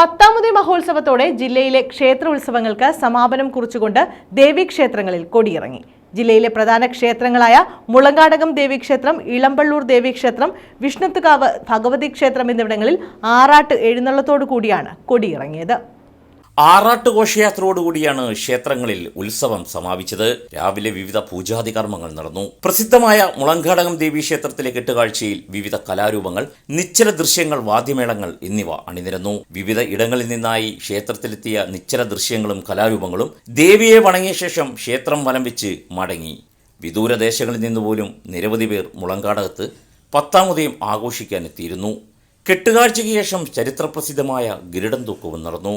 പത്താമത് മഹോത്സവത്തോടെ ജില്ലയിലെ ക്ഷേത്ര ഉത്സവങ്ങൾക്ക് സമാപനം കുറിച്ചുകൊണ്ട് ദേവീക്ഷേത്രങ്ങളിൽ കൊടിയിറങ്ങി. ജില്ലയിലെ പ്രധാന ക്ഷേത്രങ്ങളായ മുളങ്കാടകം ദേവീക്ഷേത്രം ഇളമ്പള്ളൂർ ദേവീക്ഷേത്രം വിഷ്ണുത്തുകാവ് ഭഗവതി ക്ഷേത്രം എന്നിവിടങ്ങളിൽ ആറാട്ട് എഴുന്നള്ളത്തോടു കൂടിയാണ് കൊടിയിറങ്ങിയത്. ആറാട്ട് ഘോഷയാത്രയോടുകൂടിയാണ് ക്ഷേത്രങ്ങളിൽ ഉത്സവം സമാപിച്ചത്. രാവിലെ വിവിധ പൂജാതി കർമ്മങ്ങൾ നടന്നു. പ്രസിദ്ധമായ മുളങ്കാടകം ദേവി ക്ഷേത്രത്തിലെ കെട്ടുകാഴ്ചയിൽ വിവിധ കലാരൂപങ്ങൾ നിശ്ചല ദൃശ്യങ്ങൾ വാദ്യമേളങ്ങൾ എന്നിവ അണിനിരന്നു. വിവിധ ഇടങ്ങളിൽ നിന്നായി ക്ഷേത്രത്തിലെത്തിയ നിശ്ചല ദൃശ്യങ്ങളും കലാരൂപങ്ങളും ദേവിയെ വണങ്ങിയ ശേഷം ക്ഷേത്രം വലം വെച്ച് മടങ്ങി. വിദൂരദേശങ്ങളിൽ നിന്നുപോലും നിരവധി പേർ മുളങ്കാടകത്ത് പത്താമുദയം ആഘോഷിക്കാനെത്തിയിരുന്നു കെട്ടുകാഴ്ചയ്ക്ക് ശേഷം ചരിത്രപ്രസിദ്ധമായ ഗരുഡൻ തൂക്കവും നടന്നു.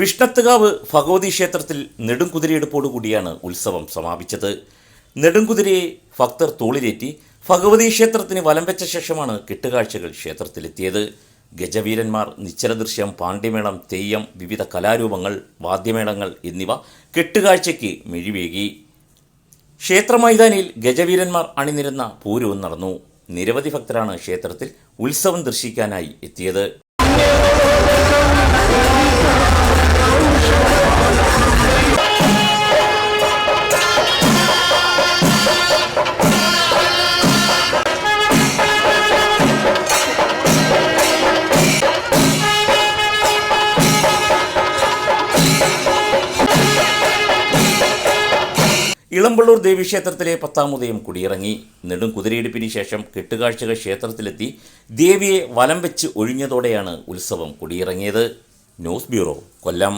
വിഷ്ണത്തുകാവ് ഭഗവതി ക്ഷേത്രത്തിൽ നെടുംകുതിരയെടുപ്പോടുകൂടിയാണ് ഉത്സവം സമാപിച്ചത്. നെടുംകുതിരയെ ഭക്തർ തോളിലേറ്റി ഭഗവതി ക്ഷേത്രത്തിന് വലം വെച്ച ശേഷമാണ് കെട്ടുകാഴ്ചകൾ ക്ഷേത്രത്തിലെത്തിയത്. ഗജവീരന്മാർ നിശ്ചലദൃശ്യം പാണ്ഡ്യമേളം തെയ്യം വിവിധ കലാരൂപങ്ങൾ വാദ്യമേളങ്ങൾ എന്നിവ കെട്ടുകാഴ്ചയ്ക്ക് മിഴിവേകി. ക്ഷേത്ര മൈതാനിയിൽ ഗജവീരന്മാർ അണിനിരുന്ന പൂരവും നടന്നു. നിരവധി ഭക്തരാണ് ക്ഷേത്രത്തിൽ ഉത്സവം ദർശിക്കാനായി എത്തിയത്. ഇളമ്പള്ളൂർ ദേവീക്ഷേത്രത്തിലെ പത്താമുദയം കുടിയിറങ്ങി. നെടും കുതിരയെടുപ്പിന് ശേഷം കെട്ടുകാഴ്ചകൾ ക്ഷേത്രത്തിലെത്തി. ദേവിയെ വലം വെച്ച് ഒഴിഞ്ഞതോടെയാണ് ഉത്സവം കുടിയിറങ്ങിയത്. ന്യൂസ് ബ്യൂറോ കൊല്ലം.